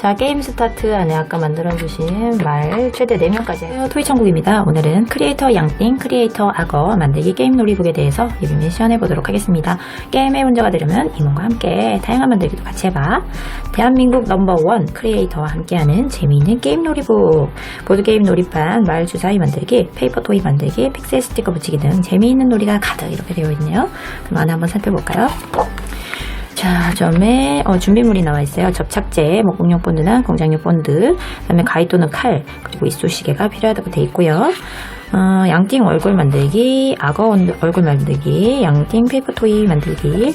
자, 게임 스타트 안에 아까 만들어주신 말 최대 4명까지 해요. 토이 천국입니다. 오늘은 크리에이터 양띵, 크리에이터 악어 만들기 게임 놀이북에 대해서 리뷰 시연해보도록 하겠습니다. 게임에 문제가 되려면 이문과 함께 다양한 만들기도 같이 해봐. 대한민국 넘버원 크리에이터와 함께하는 재미있는 게임 놀이북. 보드게임 놀이판, 말 주사위 만들기, 페이퍼 토이 만들기, 픽셀 스티커 붙이기 등 재미있는 놀이가 가득 이렇게 되어 있네요. 그럼 안에 한번 살펴볼까요? 자, 점에 어, 준비물이 나와 있어요. 접착제, 뭐 공룡 본드나 공장용 본드, 그다음에 가위 또는 칼, 그리고 이쑤시개가 필요하다고 돼 있고요. 어, 양띵 얼굴 만들기, 악어 원- 얼굴 만들기, 양띵 페이퍼 토이 만들기,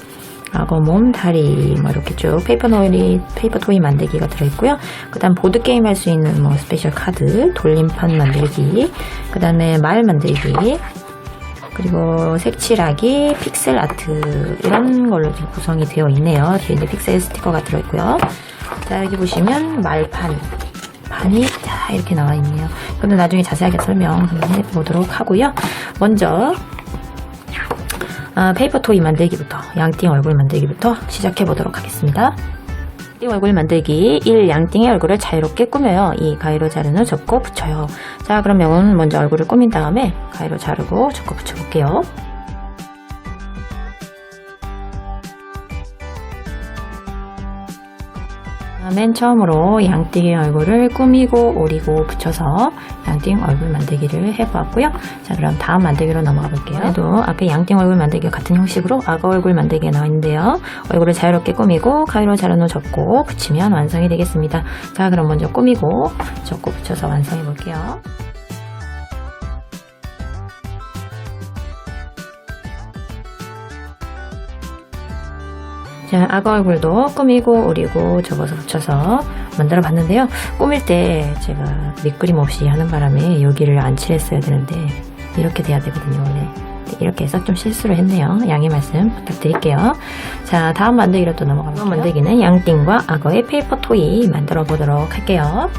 악어 몸, 다리, 뭐 이렇게 쭉 페이퍼 노이, 페이퍼 토이 만들기가 들어있고요. 그 다음 보드 게임 할 수 있는 뭐 스페셜 카드, 돌림판 만들기, 그 다음에 말 만들기, 그리고 색칠하기, 픽셀 아트 이런 걸로 지금 구성이 되어 있네요. 뒤에 이제 픽셀 스티커가 들어있고요. 자 여기 보시면 말판 판이 자 이렇게 나와 있네요. 이거는 나중에 자세하게 설명 한번 해보도록 하고요. 먼저 아, 페이퍼 토이 만들기부터 양띵 얼굴 만들기부터 시작해 보도록 하겠습니다. 띵 얼굴 만들기 1. 양띵의 얼굴을 자유롭게 꾸며요. 이 가위로 자르는 접고 붙여요. 자 그러면 먼저 얼굴을 꾸민 다음에 가위로 자르고 접고 붙여볼게요. 맨 처음으로 양띵의 얼굴을 꾸미고 오리고 붙여서 양띵 얼굴 만들기를 해보았고요. 자 그럼 다음 만들기로 넘어가 볼게요. 그래도 아까 양띵 얼굴 만들기와 같은 형식으로 악어 얼굴 만들기가 나와 있는데요. 얼굴을 자유롭게 꾸미고 가위로 자르는 접고 붙이면 완성이 되겠습니다. 자 그럼 먼저 꾸미고 접고 붙여서 완성해 볼게요. 자, 악어 얼굴도 꾸미고 오리고 접어서 붙여서 만들어 봤는데요. 꾸밀 때 제가 밑그림 없이 하는 바람에 여기를 안 칠했어야 되는데 이렇게 돼야 되거든요, 원래. 이렇게 해서 좀 실수를 했네요. 양해 말씀 부탁드릴게요. 자, 다음 만들기로 또 넘어가볼게요. 다음 만들기는 양띵과 악어의 페이퍼 토이 만들어 보도록 할게요.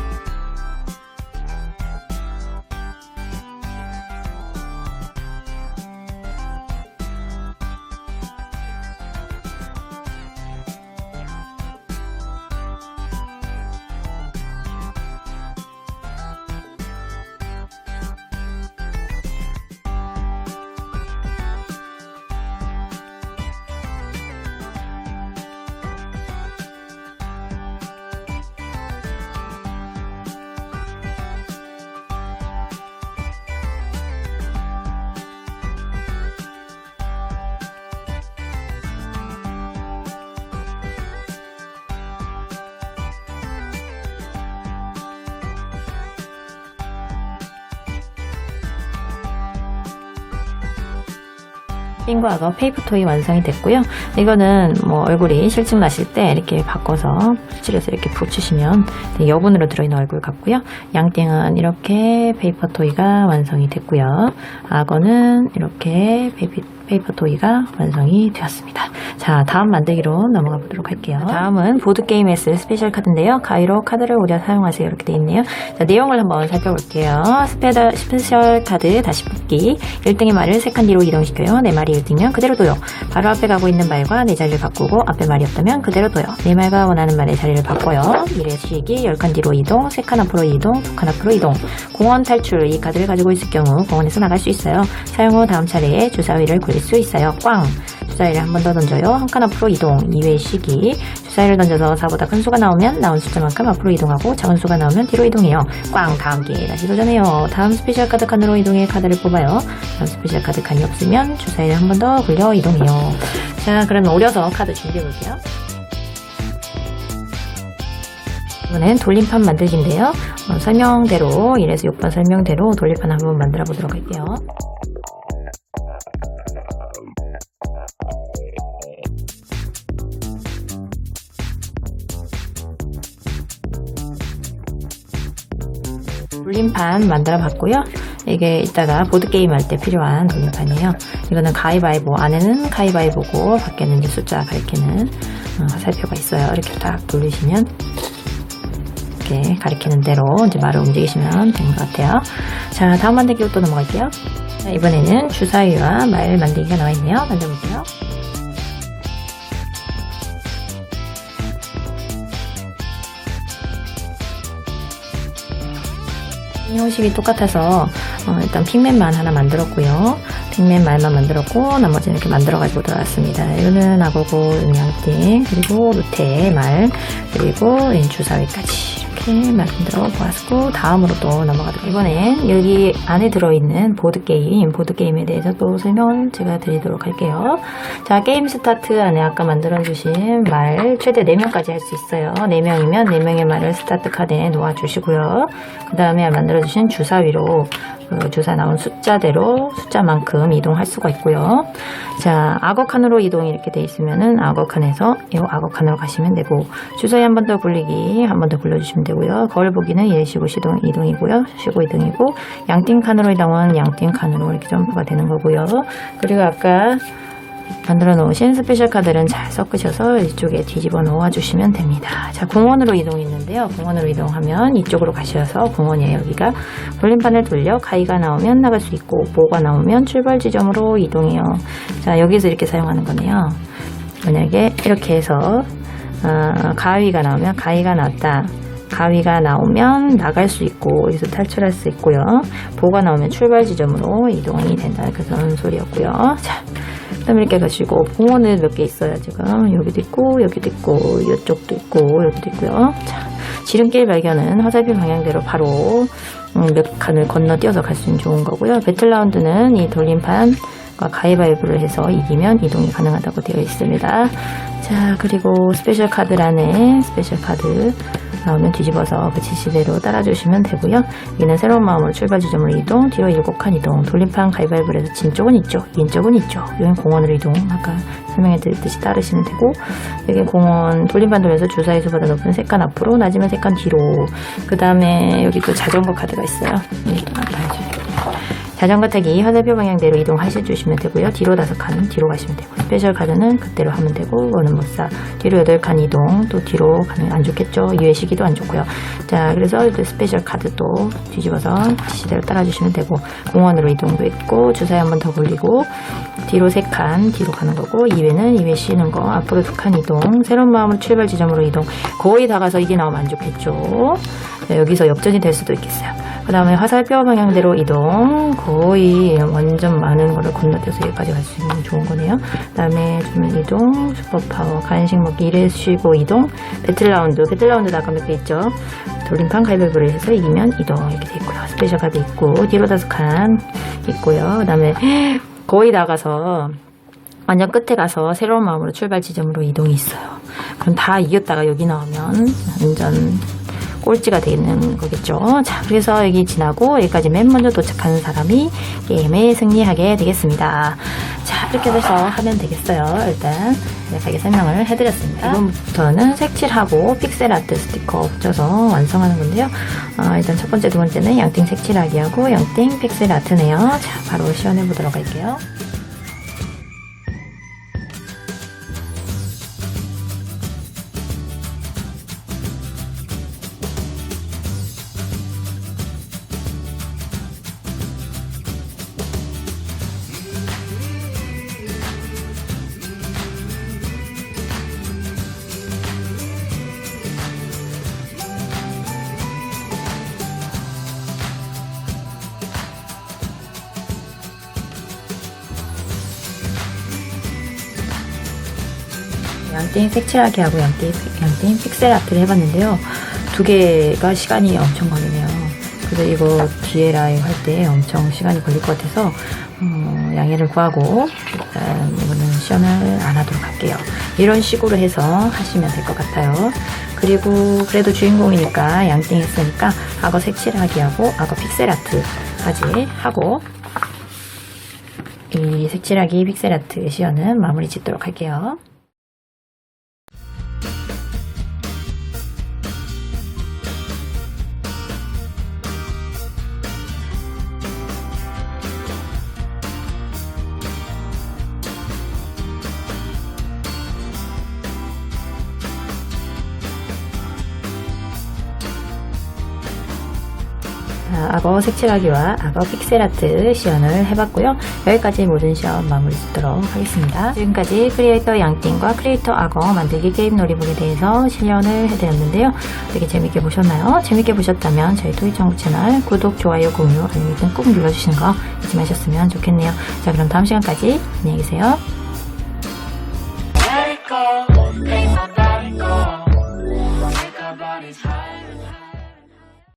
띵과 악어 페이퍼 토이 완성이 됐고요. 이거는 뭐 얼굴이 실증 나실 때 이렇게 바꿔서 칠해서 이렇게 붙이시면 네, 여분으로 들어있는 얼굴 같고요. 양띵은 이렇게 페이퍼 토이가 완성이 됐고요. 악어는 이렇게 페이피, 페이퍼 토이가 완성이 되었습니다. 자, 다음 만들기로 넘어가 보도록 할게요. 다음은 보드게임에스 스페셜 카드인데요. 가위로 카드를 오려 사용하세요. 이렇게 되어 있네요. 자, 내용을 한번 살펴볼게요. 스페다, 스페셜 카드 다시 뽑기. 1등의 말을 3칸 뒤로 이동시켜요. 내 말이 1등이면 그대로 둬요. 바로 앞에 가고 있는 말과 내 자리를 바꾸고 앞에 말이 없다면 그대로 둬요. 내 말과 원하는 말의 자리를 바꿔요. 미래 시기 10칸 뒤로 이동, 3칸 앞으로 이동, 2칸 앞으로 이동. 공원 탈출. 이 카드를 가지고 있을 경우 공원에서 나갈 수 있어요. 사용 후 다음 차례에 주사위를 굴 릴수 있어요. 꽝. 주사위를 한 번 더 던져요. 한 칸 앞으로 이동. 2회 시기. 주사위를 던져서 4보다 큰 수가 나오면 나온 숫자만큼 앞으로 이동하고 작은 수가 나오면 뒤로 이동해요. 꽝. 다음 기회에 다시 도전해요. 다음 스페셜 카드 칸으로 이동해 카드를 뽑아요. 다음 스페셜 카드 칸이 없으면 주사위를 한 번 더 굴려 이동해요. 자, 그러면 오려서 카드 준비해 볼게요. 이번엔 돌림판 만들기인데요. 어, 설명대로 1에서 6번 설명대로 돌림판 한번 만들어 보도록 할게요. 돌림판 만들어 봤고요. 이게 이따가 보드게임 할 때 필요한 돌림판이에요. 이거는 가위바위보, 안에는 가위바위보고 밖에는 이제 숫자 가리키는 어, 살표가 있어요. 이렇게 딱 돌리시면 이렇게 가리키는 대로 이제 말을 움직이시면 되는 것 같아요. 자, 다음 만들기로 또 넘어갈게요. 자, 이번에는 주사위와 말 만들기가 나와 있네요. 만들어볼게요. 형식이 똑같아서 어, 일단 핑맨만 하나 만들었고요. 핑맨 말만 만들었고 나머지는 이렇게 만들어가지고 들어왔습니다. 이거는 악어고 양띵 그리고 루테 말 그리고 주사위까지 이렇게 만들어 보았고 다음으로 또 넘어가도록 이번엔 여기 안에 들어있는 보드게임 보드게임에 대해서 또 설명을 제가 드리도록 할게요. 자 게임 스타트 안에 아까 만들어주신 말 최대 4명까지 할 수 있어요. 4명이면 4명의 말을 스타트 카드에 놓아주시고요. 그 다음에 만들어주신 주사위로 그 주사 나온 숫자대로 숫자만큼 이동할 수가 있고요. 자, 악어 칸으로 이동이 이렇게 돼 있으면은 악어 칸에서 이 악어 칸으로 가시면 되고 주사위 한 번 더 굴리기 한 번 더 굴려주시면 되고요. 거울 보기는 예시고 시동 이동이고요. 쉬고 이동이고 양띵 칸으로 이동은 양띵 칸으로 이렇게 점프가 되는 거고요. 그리고 아까 만들어 놓으신 스페셜 카드는 잘 섞으셔서 이쪽에 뒤집어 놓아 주시면 됩니다. 자, 공원으로 이동이 있는데요. 공원으로 이동하면 이쪽으로 가셔서 공원이에요. 여기가 돌림판을 돌려 가위가 나오면 나갈 수 있고 보가 나오면 출발 지점으로 이동해요. 자, 여기서 이렇게 사용하는 거네요. 만약에 이렇게 해서 어, 가위가 나오면 가위가 나왔다. 가위가 나오면 나갈 수 있고 여기서 탈출할 수 있고요. 보가 나오면 출발 지점으로 이동이 된다. 그런 소리였고요. 자, 그다음에 이렇게 가시고 공원은 몇 개 있어요. 지금 여기도 있고 여기도 있고 이쪽도 있고 여기도 있고요. 자, 지름길 발견은 화살표 방향대로 바로 음, 몇 칸을 건너 뛰어서 갈수 있는 좋은 거고요. 배틀라운드는 이 돌림판 가위바위보를 해서 이기면 이동이 가능하다고 되어 있습니다. 자, 그리고 스페셜 카드란에 스페셜 카드 나오면 뒤집어서 그 지시대로 따라주시면 되고요. 여기는 새로운 마음으로 출발 지점으로 이동, 뒤로 7칸 이동, 돌림판 가위바위보를 해서 진 쪽은 이쪽, 인 쪽은 이쪽, 여기는 공원으로 이동, 아까 설명해 드렸듯이 따르시면 되고, 여기 공원 돌림판 돌면서 주사위 수보다 높은 3칸 앞으로, 낮으면 3칸 뒤로, 그 다음에 여기 또 자전거 카드가 있어요. 네. 자전거 타기 화살표 방향대로 이동하셔 주시면 되고요. 뒤로 다섯 칸 뒤로 가시면 되고 스페셜 카드는 그대로 하면 되고 이거는 못사 뒤로 여덟 칸 이동 또 뒤로 가면 안 좋겠죠. 유예 시기도 안 좋고요. 자 그래서 이제 스페셜 카드 또 뒤집어서 시대로 따라주시면 되고 공원으로 이동도 있고 주사위 한 번 더 굴리고 뒤로 세 칸 뒤로 가는 거고 2회는 2회 쉬는 거 앞으로 두 칸 이동 새로운 마음으로 출발 지점으로 이동 거의 다 가서 이게 나오면 안 좋겠죠. 자, 여기서 역전이 될 수도 있겠어요. 그 다음에 화살표 방향대로 이동 거의 완전 많은 거를 건너뛰어서 여기까지 갈 수 있는 좋은 거네요. 그 다음에 주문 이동 슈퍼파워 간식 먹기 이래 쉬고 이동 배틀라운드 배틀라운드 아까 몇 개 있죠? 돌림판 가위바위보를 해서 이기면 이동 이렇게 돼 있고요. 스페셜 카드 있고 뒤로 다섯 칸 있고요. 그 다음에 거의 나가서 완전 끝에 가서 새로운 마음으로 출발 지점으로 이동이 있어요. 그럼 다 이겼다가 여기 나오면 완전 꼴찌가 되는 거겠죠. 자, 그래서 여기 지나고 여기까지 맨 먼저 도착하는 사람이 게임에 승리하게 되겠습니다. 자, 이렇게 해서 하면 되겠어요. 일단 간략하게 설명을 해드렸습니다. 이번부터는 색칠하고 픽셀 아트 스티커 붙여서 완성하는 건데요. 어, 일단 첫 번째, 두 번째는 양띵 색칠하기 하고 양띵 픽셀 아트네요. 자, 바로 시연해 보도록 할게요. 양띵 색칠하기 하고 양띵, 양띵 픽셀 아트를 해봤는데요. 두 개가 시간이 엄청 걸리네요. 그래서 이거 DLI 할때 엄청 시간이 걸릴 것 같아서 어, 양해를 구하고 일단 이거는 시연을 안 하도록 할게요. 이런 식으로 해서 하시면 될 것 같아요. 그리고 그래도 주인공이니까 양띵 했으니까 악어 색칠하기 하고 악어 픽셀 아트까지 하고 이 색칠하기 픽셀 아트 시연은 마무리 짓도록 할게요. 악어 색칠하기와 악어 픽셀 아트 시연을 해봤고요. 여기까지 모든 시연 마무리 짓도록 하겠습니다. 지금까지 크리에이터 양띵과 크리에이터 악어 만들기 게임 놀이북에 대해서 시연을 해드렸는데요. 되게 재밌게 보셨나요? 재밌게 보셨다면 저희 토이청구 채널 구독, 좋아요, 공유, 알림 버튼 꾹 눌러주시는 거 잊지 마셨으면 좋겠네요. 자 그럼 다음 시간까지 안녕히 계세요.